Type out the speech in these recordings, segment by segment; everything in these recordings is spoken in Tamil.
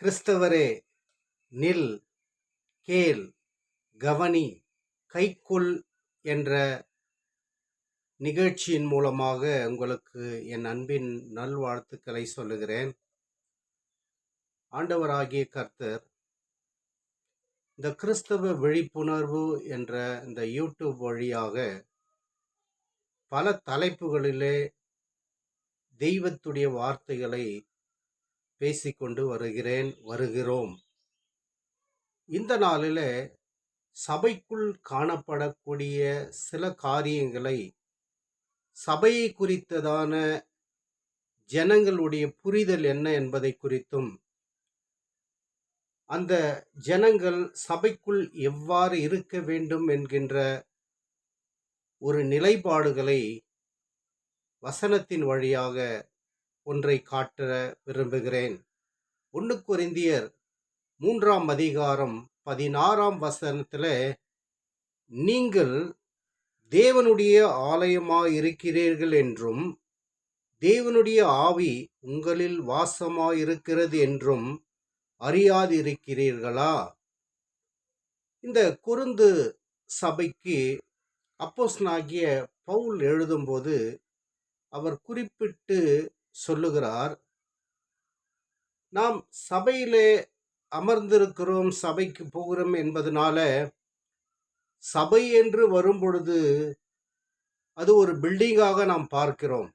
கிறிஸ்தவரே நில் கேள் கவனி கைக்குள் என்ற நிகழ்ச்சியின் மூலமாக உங்களுக்கு என் அன்பின் நல்வாழ்த்துக்களை சொல்லுகிறேன். ஆண்டவராகிய கர்த்தர் இந்த கிறிஸ்தவ விழிப்புணர்வு என்ற இந்த யூடியூப் வழியாக பல தலைப்புகளிலே தெய்வத்துடைய வார்த்தைகளை பேசிக்கொண்டு வருகிறேன் வருகிறோம். இந்த நாளில் சபைக்குள் காணப்படக்கூடிய சில காரியங்களை சபையை குறித்ததான ஜனங்களுடைய புரிதல் என்ன என்பதை குறித்தும் அந்த ஜனங்கள் சபைக்குள் எவ்வாறு இருக்க வேண்டும் என்கின்ற ஒரு நிலைப்பாடுகளை வசனத்தின் வழியாக ஒன்றை காட்ட விரும்புகிறேன். ஒன்று கொரிந்தியர் மூன்றாம் அதிகாரம் பதினாறாம் வசனத்தில் நீங்கள் தேவனுடைய ஆலயமாக இருக்கிறீர்கள் என்றும் தேவனுடைய ஆவி உங்களில் வாசமாக இருக்கிறது என்றும் அறியாதிருக்கிறீர்களா? இந்த குருந்து சபைக்கு அப்போஸ்னாகிய பவுல் எழுதும்போது அவர் குறிப்பிட்டு சொல்லுகிறார். நாம் சபையிலே அமர்ந்திருக்கிறோம் சபைக்கு போகிறோம் என்பதனால சபை என்று வரும்பொழுது அது ஒரு பில்டிங்காக நாம் பார்க்கிறோம்.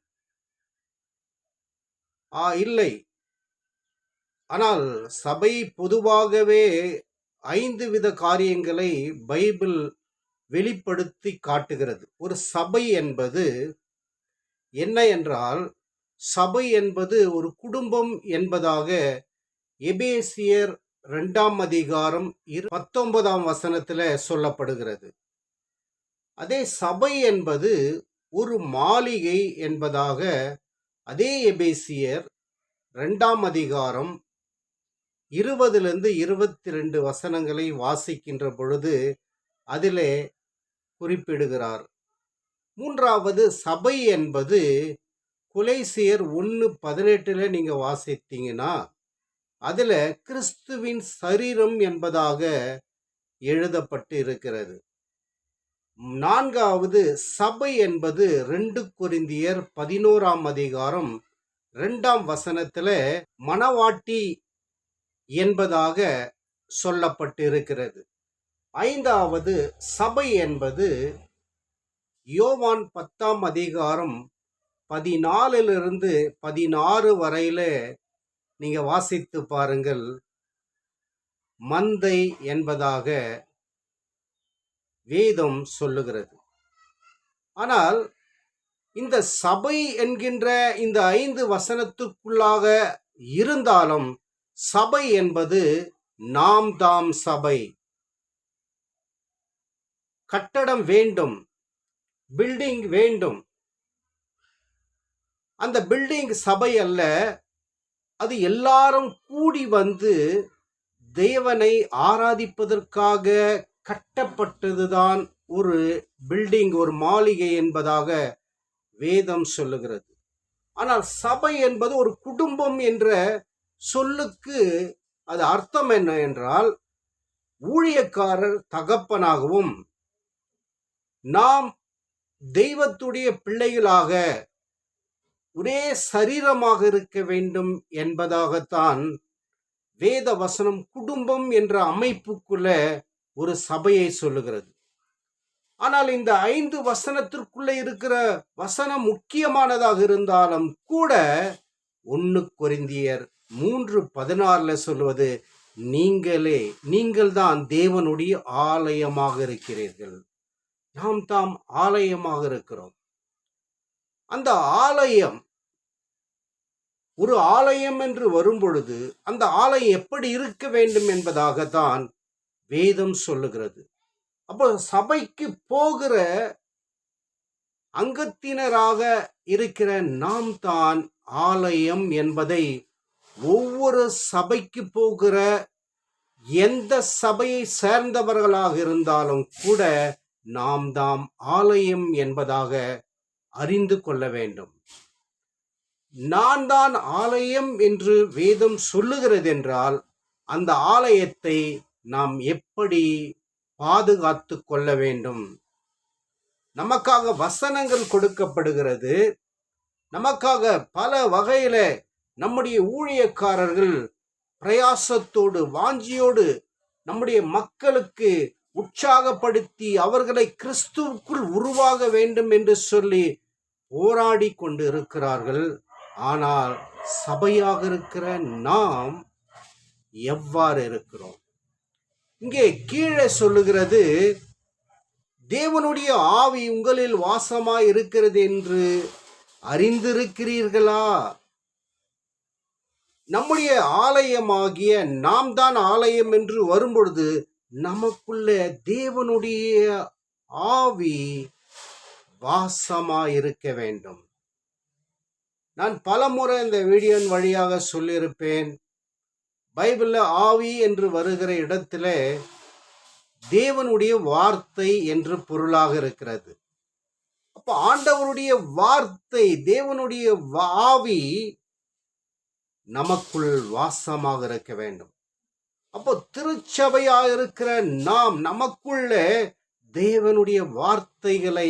ஆ இல்லை. ஆனால் சபை பொதுவாகவே ஐந்து வித காரியங்களை பைபிள் வெளிப்படுத்தி காட்டுகிறது. ஒரு சபை என்பது என்ன என்றால் சபை என்பது ஒரு குடும்பம் என்பதாக எபேசியர் ரெண்டாம் அதிகாரம் இரு பத்தொன்பதாம் வசனத்தில் சொல்லப்படுகிறது. அதே சபை என்பது ஒரு மாளிகை என்பதாக அதே எபேசியர் ரெண்டாம் அதிகாரம் இருபதிலிருந்து இருபத்தி ரெண்டு வசனங்களை வாசிக்கின்ற பொழுது அதிலே குறிப்பிடுகிறார். மூன்றாவது சபை என்பது குலைசியர் ஒன்று பதினெட்டில் நீங்கள் வாசித்தீங்கன்னா அதில் கிறிஸ்துவின் சரீரம் என்பதாக எழுதப்பட்டு இருக்கிறது நான்காவது சபை என்பது ரெண்டு குறிந்தியர் பதினோராம் அதிகாரம் ரெண்டாம் வசனத்தில் மணவாட்டி என்பதாக சொல்லப்பட்டு இருக்கிறது ஐந்தாவது சபை என்பது யோவான் பத்தாம் அதிகாரம் பதினாலிலிருந்து பதினாறு வரையில நீங்க வாசித்து பாருங்கள். மந்தை என்பதாக வேதம் சொல்லுகிறது. ஆனால் இந்த சபை என்கின்ற இந்த ஐந்து வசனத்துக்குள்ளாக இருந்தாலும் சபை என்பது நாம் தாம் சபை. கட்டடம் வேண்டும் பில்டிங் வேண்டும் அந்த பில்டிங் சபை அல்ல. அது எல்லாரும் கூடி வந்து தேவனை ஆராதிப்பதற்காக கட்டப்பட்டதுதான் ஒரு பில்டிங் ஒரு மாளிகை என்பதாக வேதம் சொல்லுகிறது. ஆனால் சபை என்பது ஒரு குடும்பம் என்ற சொல்லுக்கு அது அர்த்தம் என்ன என்றால் ஊழியக்காரர் தகப்பனாகவும் நாம் தெய்வத்துடைய பிள்ளைகளாக ஒரே சரீரமாக இருக்க வேண்டும் என்பதாகத்தான் வேத வசனம் குடும்பம் என்ற அமைப்புக்குள்ள ஒரு சபையை சொல்லுகிறது. ஆனால் இந்த ஐந்து வசனத்திற்குள்ள இருக்கிற வசனம் முக்கியமானதாக இருந்தாலும் கூட ஒன்னு கொரிந்தியர் மூன்று பதினாறுல சொல்வது நீங்களே நீங்கள்தான் தேவனுடைய ஆலயமாக இருக்கிறீர்கள். நாம் தாம் ஆலயமாக இருக்கிறோம். அந்த ஆலயம் ஒரு ஆலயம் என்று வரும்பொழுது அந்த ஆலயம் எப்படி இருக்க வேண்டும் என்பதாகத்தான் வேதம் சொல்லுகிறது. அப்போ சபைக்கு போகிற அங்கத்தினராக இருக்கிற நாம் தான் ஆலயம் என்பதை ஒவ்வொரு சபைக்கு போகிற எந்த சபையை சேர்ந்தவர்களாக இருந்தாலும் கூட நாம் தாம் ஆலயம் என்பதாக அறிந்து கொள்ள வேண்டும். நான் தான் ஆலயம் என்று வேதம் சொல்லுகிறது என்றால் அந்த ஆலயத்தை நாம் எப்படி பாதுகாத்து கொள்ள வேண்டும்? நமக்காக வசனங்கள் கொடுக்கப்படுகிறது. நமக்காக பல வகையில நம்முடைய ஊழியக்காரர்கள் பிரயாசத்தோடு வாஞ்சியோடு நம்முடைய மக்களுக்கு உற்சாகப்படுத்தி அவர்களை கிறிஸ்துவுக்குள் உருவாக வேண்டும் என்று சொல்லி போராடி கொண்டு இருக்கிறார்கள் ஆனால் சபையாக இருக்கிற நாம் எவ்வாறு இருக்கிறோம்? இங்கே கீழே சொல்லுகிறது தேவனுடைய ஆவி உங்களில் வாசமாய் இருக்கிறது என்று அறிந்திருக்கிறீர்களா? நம்முடைய ஆலயமாகிய நாம் தான் ஆலயம் என்று வரும்பொழுது நமக்குள்ள தேவனுடைய ஆவி வாசமாயிருக்க வேண்டும். நான் பலமுறை இந்த வீடியோன் வழியாக சொல்லியிருப்பேன். பைபிளில் ஆவி என்று வருகிற இடத்துல தேவனுடைய வார்த்தை என்று பொருளாக இருக்கிறது. அப்போ ஆண்டவருடைய வார்த்தை தேவனுடைய ஆவி நமக்குள் வாசமாக இருக்க வேண்டும். அப்போ திருச்சபையாக இருக்கிற நாம் நமக்குள்ள தேவனுடைய வார்த்தைகளை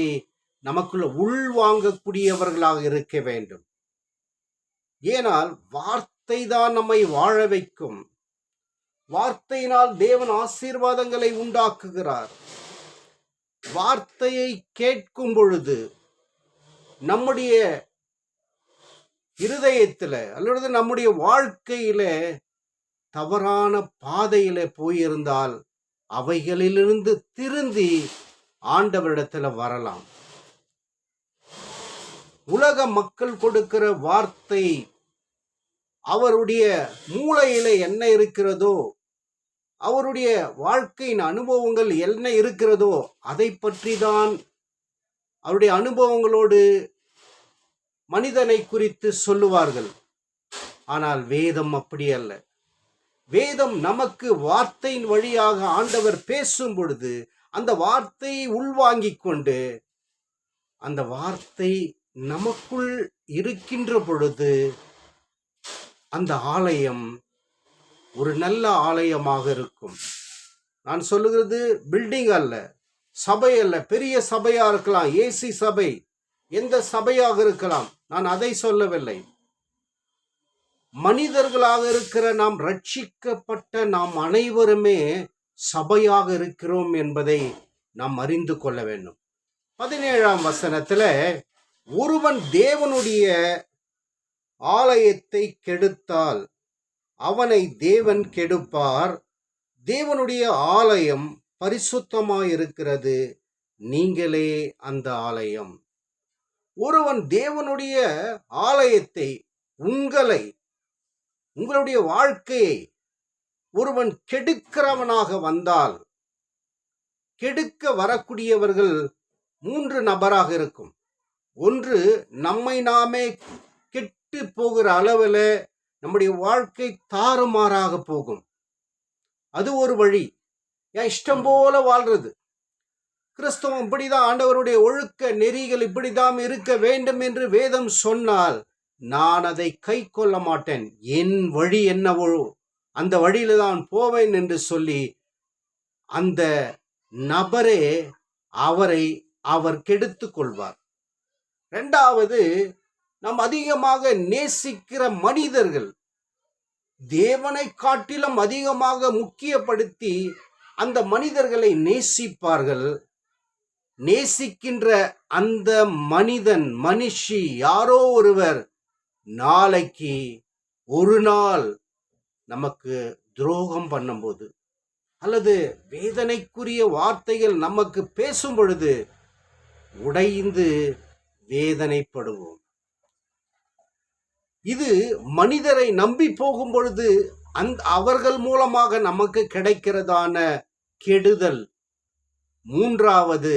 நமக்குள்ள உள்வாங்கக்கூடியவர்களாக இருக்க வேண்டும். ஏனால் வார்த்தை தான் நம்மை வாழ வைக்கும். வார்த்தையினால் தேவன் ஆசீர்வாதங்களை உண்டாக்குகிறார். வார்த்தையை கேட்கும் பொழுது நம்முடைய இருதயத்தில் அல்லது நம்முடைய வாழ்க்கையில தவறான பாதையில போயிருந்தால் அவைகளிலிருந்து திருந்தி ஆண்டவரிடத்துல வரலாம். உலக மக்கள் கொடுக்கிற வார்த்தை அவருடைய மூளையில என்ன இருக்கிறதோ அவருடைய வாழ்க்கையின் அனுபவங்கள் என்ன இருக்கிறதோ அதை பற்றி தான் அவருடைய அனுபவங்களோடு மனிதனை குறித்து சொல்லுவார்கள். ஆனால் வேதம் அப்படி அல்ல. வேதம் நமக்கு வார்த்தையின் வழியாக ஆண்டவர் பேசும் பொழுது அந்த வார்த்தையை உள்வாங்கிக் கொண்டு அந்த வார்த்தை நமக்குள் இருக்கின்ற பொழுது அந்த ஆலயம் ஒரு நல்ல ஆலயமாக இருக்கும். நான் சொல்லுகிறது பில்டிங் அல்ல சபை அல்ல பெரிய சபையா இருக்கலாம் ஏசி சபை எந்த சபையாக இருக்கலாம் நான் அதை சொல்லவில்லை. மனிதர்களாக இருக்கிற நாம் ரட்சிக்கப்பட்ட நாம் அனைவருமே சபையாக இருக்கிறோம் என்பதை நாம் அறிந்து கொள்ள வேண்டும். பதினேழாம் வசனத்துல ஒருவன் தேவனுடைய ஆலயத்தை கெடுத்தால் அவனை தேவன் கெடுப்பார். தேவனுடைய ஆலயம் பரிசுத்தமாயிருக்கிறது. நீங்களே அந்த ஆலயம். ஒருவன் தேவனுடைய ஆலயத்தை உங்களை உங்களுடைய வாழ்க்கையை ஒருவன் கெடுக்கிறவனாக வந்தால் கெடுக்க வரக்கூடியவர்கள் மூன்று நபராக இருக்கும். ஒன்று நம்மை நாமே கெட்டு போகிற அளவில் நம்முடைய வாழ்க்கை தாறுமாறாக போகும். அது ஒரு வழி. என் இஷ்டம் போல வாழ்றது? கிறிஸ்தவம் இப்படிதான் ஆண்டவருடைய ஒழுக்க நெறிகள் இப்படிதான் இருக்க வேண்டும் என்று வேதம் சொன்னால் நான் அதை கை கொள்ள மாட்டேன். என் வழி என்னவோ? அந்த வழியில தான் போவேன் என்று சொல்லி அந்த நபரே அவரை அவர் கெடுத்து கொள்வார். ரெண்டாவது நாம் அதிகமாக நேசிக்கிற மனிதர்கள் தேவனை காட்டிலும் அதிகமாக முக்கியப்படுத்தி அந்த மனிதர்களை நேசிப்பார்கள். நேசிக்கின்ற அந்த மனிதன் மனுஷி யாரோ ஒருவர் நாளைக்கு ஒரு நாள் நமக்கு துரோகம் பண்ணும்போது அல்லது வேதனைக்குரிய வார்த்தைகள் நமக்கு பேசும் பொழுது உடைந்து வேதனைப்படுவோம். இது மனிதரை நம்பி போகும் பொழுது அந்த அவர்கள் மூலமாக நமக்கு கிடைக்கிறதான கெடுதல். மூன்றாவது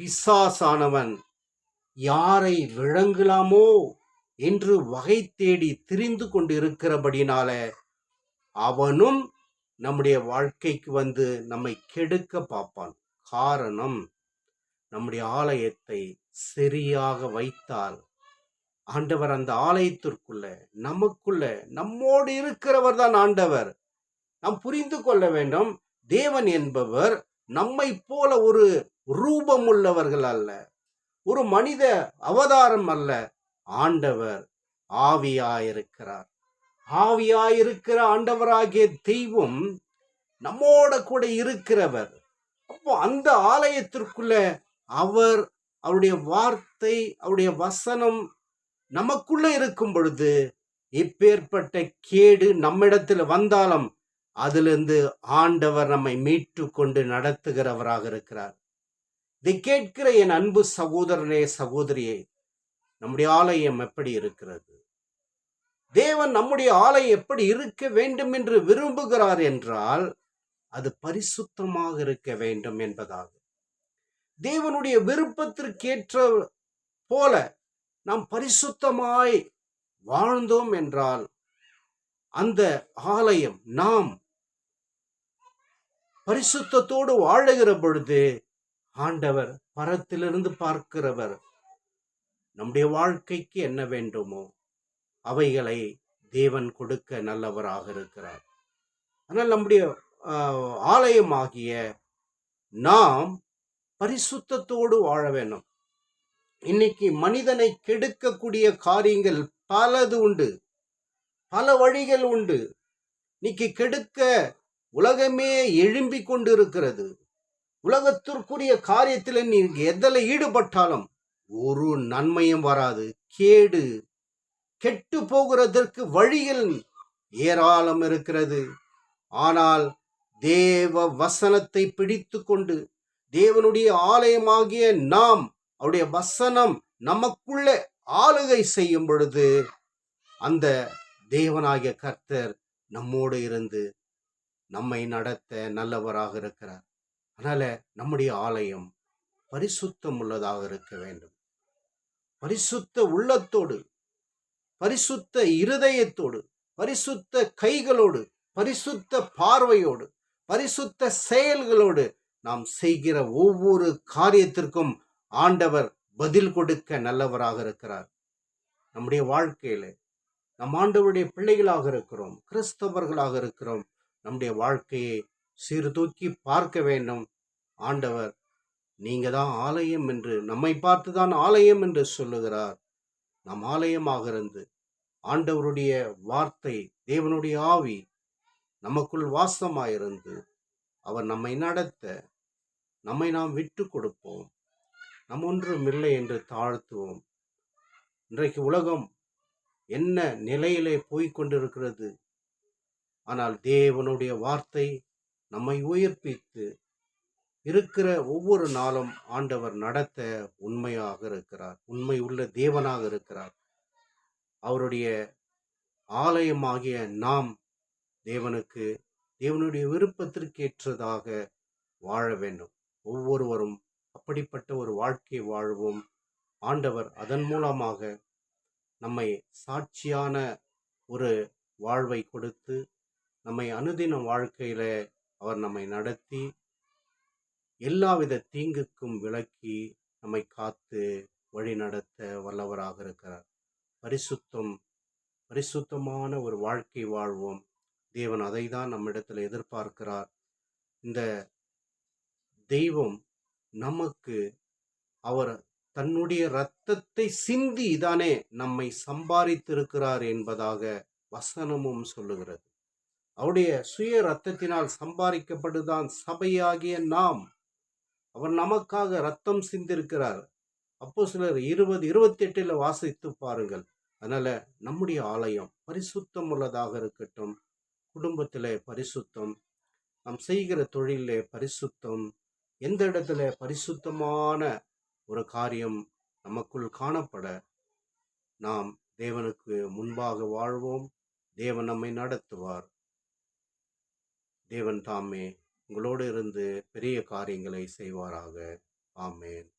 பிசாசானவன் யாரை விளங்கலாமோ என்று வகை தேடி திரிந்து கொண்டிருக்கிறபடினால அவனும் நம்முடைய வாழ்க்கைக்கு வந்து நம்மை கெடுக்க பார்ப்பான். காரணம் நம்முடைய ஆலயத்தை சரியாக வைத்தால் ஆண்டவர் அந்த ஆலயத்திற்குள்ள நமக்குள்ள நம்மோடு இருக்கிறவர் தான் ஆண்டவர். நாம் புரிந்து கொள்ள வேண்டும் தேவன் என்பவர் நம்மை போல ஒரு ரூபம் உள்ளவர்கள் அல்ல. ஒரு மனித அவதாரம் அல்ல. ஆண்டவர் ஆவியாயிருக்கிறார். ஆவியாயிருக்கிற ஆண்டவராகிய தெய்வம் நம்மோட கூட இருக்கிறவர். அப்போ அந்த ஆலயத்திற்குள்ள அவர் அவருடைய வார்த்தை அவருடைய வசனம் நமக்குள்ள இருக்கும் பொழுது இப்பேற்பட்ட கேடு நம்மிடத்தில் வந்தாலும் அதிலிருந்து ஆண்டவர் நம்மை மீட்டு கொண்டு நடத்துகிறவராக இருக்கிறார். இதை கேட்கிற என் அன்பு சகோதரனே சகோதரியே நம்முடைய ஆலயம் எப்படி இருக்கிறது? தேவன் நம்முடைய ஆலயம் எப்படி இருக்க வேண்டும் என்று விரும்புகிறார் என்றால் அது பரிசுத்தமாக இருக்க வேண்டும் என்பதாகும். தேவனுடைய விருப்பத்திற்கேற்ற போல நாம் பரிசுத்தமாய் வாழ்ந்தோம் என்றால் அந்த ஆலயம் நாம் பரிசுத்தத்தோடு வாழுகிற பொழுது ஆண்டவர் பரத்திலிருந்து பார்க்கிறவர் நம்முடைய வாழ்க்கைக்கு என்ன வேண்டுமோ அவைகளை தேவன் கொடுக்க நல்லவராக இருக்கிறார். ஆனால் நம்முடைய ஆஹ், ஆலயமாகிய நாம் பரிசுத்தத்தோடு வாழ வேணும் இன்னைக்கு மனிதனை கெடுக்கக்கூடிய காரியங்கள் பலது உண்டு. பல வழிகள் உண்டு. இன்னைக்கு கெடுக்க உலகமே எழும்பி கொண்டிருக்கிறது. உலகத்திற்குரிய காரியத்தில் நீ எதில் ஈடுபட்டாலும் ஒரு நன்மையும் வராது. கேடு. கெட்டு போகிறதற்கு வழிகள் ஏராளம் இருக்கிறது. ஆனால் தேவ வசனத்தை பிடித்து கொண்டு தேவனுடைய ஆலயமாகிய நாம் அவருடைய வசனம் நமக்குள்ளே ஆளுகை செய்யும் பொழுது அந்த தேவனாகிய கர்த்தர் நம்மோடு இருந்து நம்மை நடத்த நல்லவராக இருக்கிறார். அதனால நம்முடைய ஆலயம் பரிசுத்தம் உள்ளதாக இருக்க வேண்டும். பரிசுத்த உள்ளத்தோடு பரிசுத்த இருதயத்தோடு பரிசுத்த கைகளோடு பரிசுத்த பார்வையோடு பரிசுத்த செயல்களோடு நாம் செய்கிற ஒவ்வொரு காரியத்திற்கும் ஆண்டவர் பதில் கொடுக்க நல்லவராக இருக்கிறார். நம்முடைய வாழ்க்கையில நம் ஆண்டவருடைய பிள்ளைகளாக இருக்கிறோம் கிறிஸ்தவர்களாக இருக்கிறோம். நம்முடைய வாழ்க்கையை சீர்தூக்கி பார்க்க வேண்டும். ஆண்டவர் நீங்க தான் ஆலயம் என்று நம்மை பார்த்து தான் ஆலயம் என்று சொல்லுகிறார். நம் ஆலயமாக இருந்து ஆண்டவருடைய வார்த்தை தேவனுடைய ஆவி நமக்குள் வாசமாயிருந்து அவர் நம்மை நடத்த நம்மை நாம் விட்டு கொடுப்போம். நம் ஒன்றும் இல்லை என்று தாழ்த்துவோம். இன்றைக்கு உலகம் என்ன நிலையிலே போய்கொண்டிருக்கிறது ஆனால் தேவனுடைய வார்த்தை நம்மை உயிர்ப்பித்து இருக்கிற ஒவ்வொரு நாளும் ஆண்டவர் நடத்த உண்மையாக இருக்கிறார். உண்மை உள்ள தேவனாக இருக்கிறார். அவருடைய ஆலயமாகிய நாம் தேவனுக்கு தேவனுடைய விருப்பத்திற்கேற்றதாக வாழ வேண்டும். ஒவ்வொருவரும் அப்படிப்பட்ட ஒரு வாழ்க்கை வாழ்வோம். ஆண்டவர் அதன் மூலமாக நம்மை சாட்சியான ஒரு வாழ்வை கொடுத்து நம்மை அனுதின வாழ்க்கையில அவர் நம்மை நடத்தி எல்லாவித தீங்குக்கும் விலக்கி நம்மை காத்து வழி நடத்த வல்லவராக இருக்கிறார். பரிசுத்தம் பரிசுத்தமான ஒரு வாழ்க்கை வாழ்வோம். தேவன் அதை தான் நம்மிடத்தில் எதிர்பார்க்கிறார். இந்த தெய்வம் நமக்கு அவர் தன்னுடைய இரத்தத்தை சிந்தி தானே நம்மை சம்பாதித்திருக்கிறார் என்பதாக வசனமும் சொல்லுகிறது. அவருடைய சுய ரத்தத்தினால் சம்பாதிக்கப்படுதான் சபையாகிய நாம். அவர் நமக்காக ரத்தம் சிந்திருக்கிறார். அப்போ சிலர் இருபது இருபத்தி எட்டுல வாசித்து பாருங்கள். அதனால நம்முடைய ஆலயம் பரிசுத்தம் உள்ளதாக இருக்கட்டும். குடும்பத்திலே பரிசுத்தம். நாம் செய்கிற தொழிலே பரிசுத்தம். எந்த இடத்துல பரிசுத்தமான ஒரு காரியம் நமக்குள் காணப்பட நாம் தேவனுக்கு முன்பாக வாழ்வோம். தேவன் நம்மை நடத்துவார். தேவன் தாமே உங்களோடு இருந்து பெரிய காரியங்களை செய்வாராக. ஆமேன்.